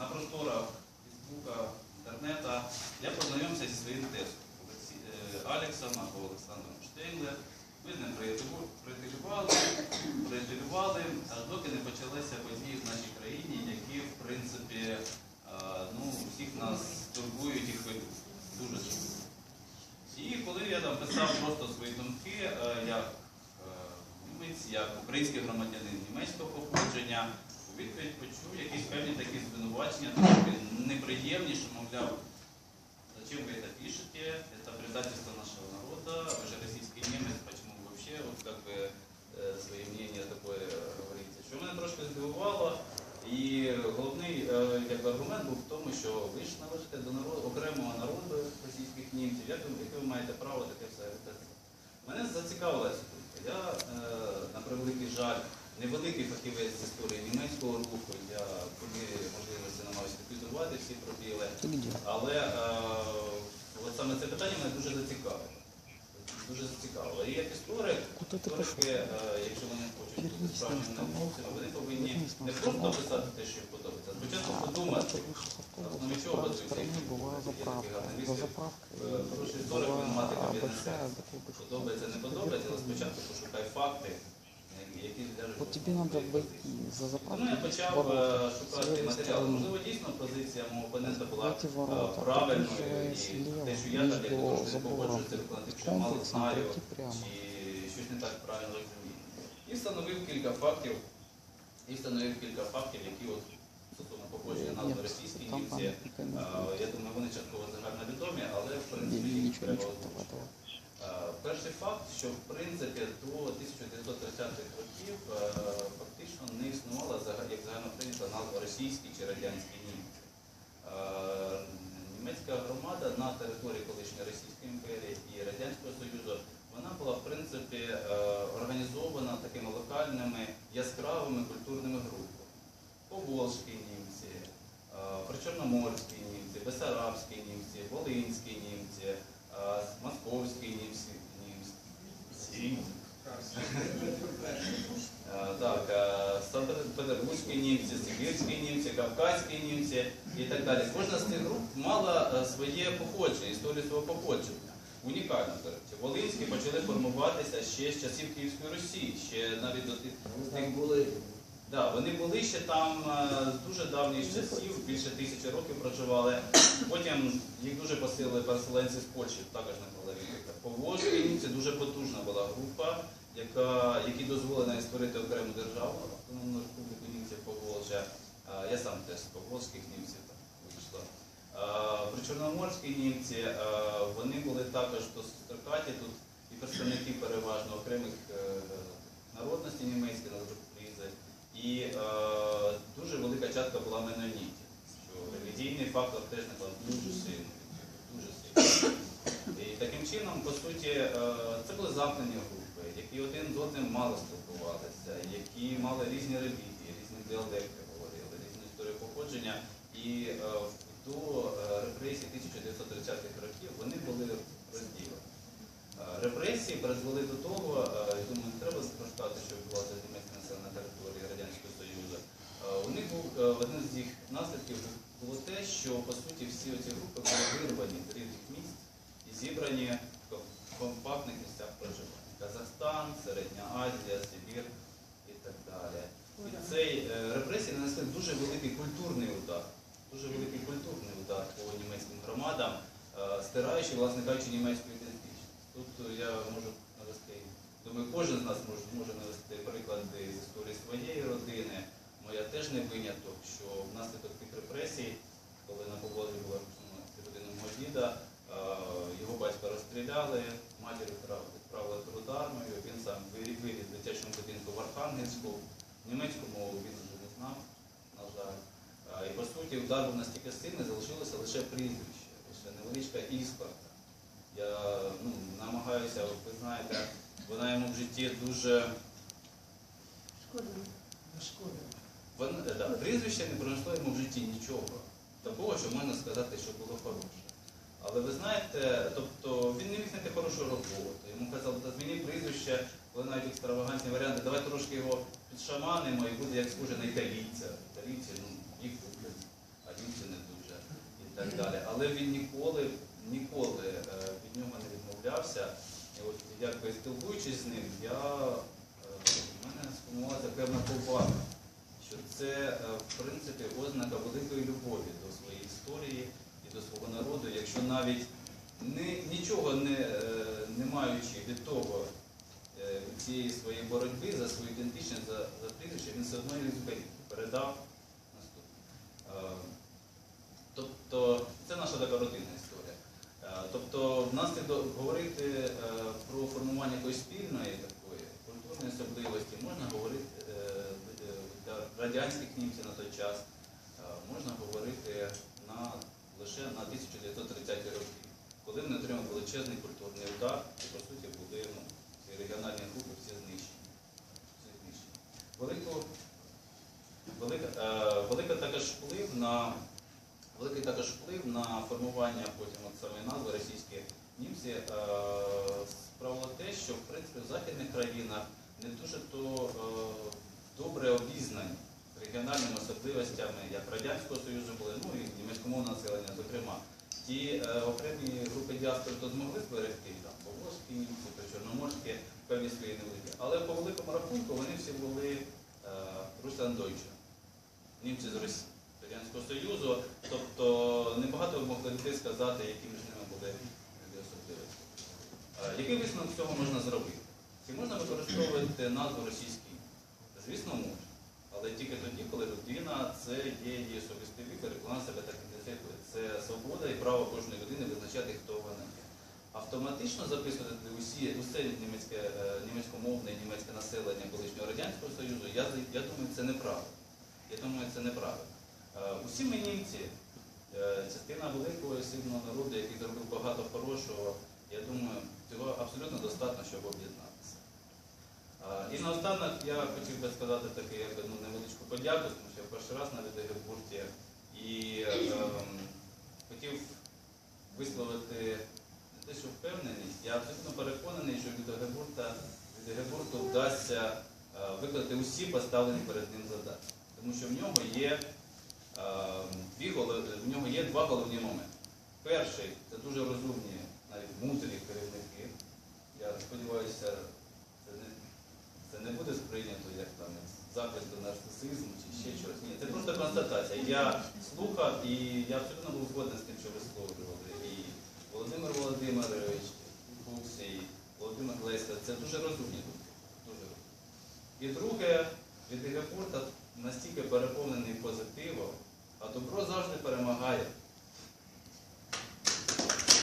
на просторах Фейсбука, інтернета я познайомився зі своїм тестом е, Алексом або Олександром Штейнлер. Ми з ним приятелювали, приятелювали, аж доки не почалися події в нашій країні, які, в принципі, е, ну, всіх нас турбують і хвилюють. Дуже сильно. І коли я там писав просто свої думки, е, як німець, як український громадянин німецького походження, у відповідь почув якісь певні такі звинувачення, трошки неприємні, що, мовляв, зачем вы это пишете, это предательство нашего народа, вы же российский немец, почему вы вообще вот как бы э, своє мнение такое э, говорите. Що мене трошки здивувало, і головний е, якби, аргумент був в тому, що ви ж належите до народу, окремого народу російських німців, як ви, яке ви маєте право таке все робити? Мене зацікавила ця думка. Я, е, на превеликий жаль, невеликий фахівець з історії німецького руху, я по мірі можливості намагаюся підпитувати всі пробіли. Ты где? Але е, от саме це питання мене дуже зацікавило. Дуже зацікавило. І як історик, Куда ты пошел? історики, е, якщо вони хочуть бути Вернись на справжніми остановку. науковцями, вони повинні Вернись на не просто остановку. писати те, що їм подобається, а спочатку А, подумати. когда ты вышел с Ну, автобуса, с ничего, правой вот стороны здесь была есть заправка. такие За английские, заправкой э, хороший историк, была математика, бедный большая сердце. такой большой. Подобається, не подобається, але спочатку пошукай факти, які ляжуть. Вот в тебе основу надо твоєї войти позиції. за Тому заправкой. я почав ворота, е, с шукати левой матеріал. стороны. Можливо, дійсно позиція мого опонента була В эти е, ворота, правильною, придерживаясь і лево, те, що я так як между трошки забором погоджуюся, виконати, що я мало комплексом знаю, пройти прямо. чи щось не так правильно розумію. І встановив кілька фактів, і встановив кілька фактів, які от стосовно походження назви Нет, російські там німці. памятника не е, было. Я думаю, вони частково загальновідомі, але в Не, принципі їх Ничего, треба ничего озвучити. Е, Перший факт, що в принципі до 1930-х років е, фактично не існувала як загальноприйнята назва російські чи радянські німці. Е, Німецька громада на території колишньої Російської імперії і Радянського Союзу вона була в принципі організована такими локальними яскравими культурними групами. Поволжські німці, причорноморські німці, бесарабські німці, волинські німці, московські німці, німці. Е, Так, Санкт-Петербурзькі німці, Сибірські німці, Кавказькі німці і так далі. Кожна з цих груп мала своє походження, історію свого походження. Унікально, до речі. Волинські почали формуватися ще з часів Київської Росії, ще навіть до тих були Да, вони були ще там е, з дуже давніх часів, більше тисячі років проживали. Потім їх дуже посилили переселенці з Польщі, також не половинка. Поволжські німці дуже потужна була група, яка, які дозволена створити окрему державу, Автономну Республіку німців Поволжя. Е, Я сам теж з поволжських німців там вийшла. Е, Причорноморські німці, е, вони були також досить строкаті, тут і представники переважно окремих народностей німецьких. І е, дуже велика частка була менонітів, що релігійний фактор теж був дуже сильний. Дуже сильний. І таким чином, по суті, е, це були замкнені групи, які один з одним мало спілкувалися, які мали різні релігії, різні діалекти говорили, різну історію походження. І е, до репресій 1930-х років вони були розділені. Е, Репресії призвели до того, е, я думаю, не треба спростати, що відбувалося з німецьким населенням на території Радянського Союзу. Е, У них був е, один з їх наслідків було те, що по суті всі ці групи були вирвані з різних міст і зібрані в компактних місцях проживання. Казахстан, Середня Азія, Сибір і так далі. І цей е, репресії нанесли дуже великий культурний удар, дуже великий культурний удар по німецьким громадам, е, стираючи, власне кажучи, німецьку ідентичність. Тут я можу навести, думаю, кожен з нас може, може навести приклади з історії своєї родини. Моя теж не виняток, що внаслідок тих репресій, коли на Поволі була ну, родина мого діда, е, його батька розстріляли, матір відправ- відправили в трудармію, він сам вирі- виріс в дитячому будинку в Архангельську. Німецьку мову він вже не знав, на жаль. Е, І по суті удар був настільки сильний, залишилося лише прізвище, лише невеличка іскорка. Я ну, намагаюся, ви знаєте, вона йому в житті дуже. шкода. Вон, да, прізвище не принесло йому в житті нічого. Такого, що можна сказати, що було хороше. Але ви знаєте, тобто він не міг знайти хорошу роботу. Йому казали, та зміни прізвище, коли навіть екстравагантні варіанти, давай трошки його підшаманимо і буде як схоже на італійця. Італійці, ну, їх люблять. А так далі. Але він ніколи, ніколи е, від нього не відмовлявся. І от якби спілкуючись з ним, я, е, в мене сформувалася певна повага, що це е, в принципі ознака великої любові до своєї історії і до свого народу, якщо навіть не, нічого не, е, не маючи від того, е, цієї своєї боротьби за свою ідентичність, за, за прізвище, він все одно її передав наступним. Е, Тобто це наша така родинна історія. Тобто, внаслідок говорити е, про формування якоїсь спільної такої культурної особливості можна говорити радянських німців на той час, е, можна говорити на, лише на 1930 роки, коли вони отримали величезний культурний удар і, по суті, були ну, ці регіональні групи всі знищені. Всі знищені. Велику, велика, е, велика також вплив на Великий також вплив на формування потім от саме назви російські німці е, справило те, що в принципі в західних країнах не дуже то е, добре обізнані регіональними особливостями як Радянського Союзу були, ну і німецькомовне населення, зокрема. Ті е, окремі групи діаспори то змогли зберегти, там поволжські німці, то чорноморські, певні свої невеликі. Але по великому рахунку вони всі були е, Русландойче, німці з Росії. Радянського Союзу, тобто небагато могли людей сказати, які між ними були особливості. Е, Який висновок цього можна зробити? Чи можна використовувати назву російський? Звісно, можна. Але тільки тоді, коли людина це є її вибір, і вона себе так ідентифікує. Це свобода і право кожної людини визначати, хто вона є. Автоматично записувати усі, усе німецьке, е, німецькомовне і німецьке населення колишнього Радянського Союзу, я, я думаю, це неправильно. Я думаю, це неправильно. Е, Усі ми німці, е, частина великого сильного народу, який зробив багато хорошого, я думаю, цього абсолютно достатньо, щоб об'єднатися. І наостанок я хотів би сказати таку якби, ну, невеличку подяку, тому що я перший раз на Відегебурті і ем, хотів висловити не те, що впевненість, я абсолютно переконаний, що від Егебурта, від Егебурту вдасться е, виконати усі поставлені перед ним задачі. Тому що в нього є Е, дві в нього є два головні моменти. Перший це дуже розумні, навіть мудрі керівники. Я сподіваюся, це не, це не буде сприйнято як там заклик до нарцисизму чи ще щось. Ні, це просто констатація. Я слухав і я абсолютно був згоден з тим, що висловлювали. І Володимир Володимирович, Фукс, і Володимир Леська, це дуже розумні думки. Дуже розумні. І друге,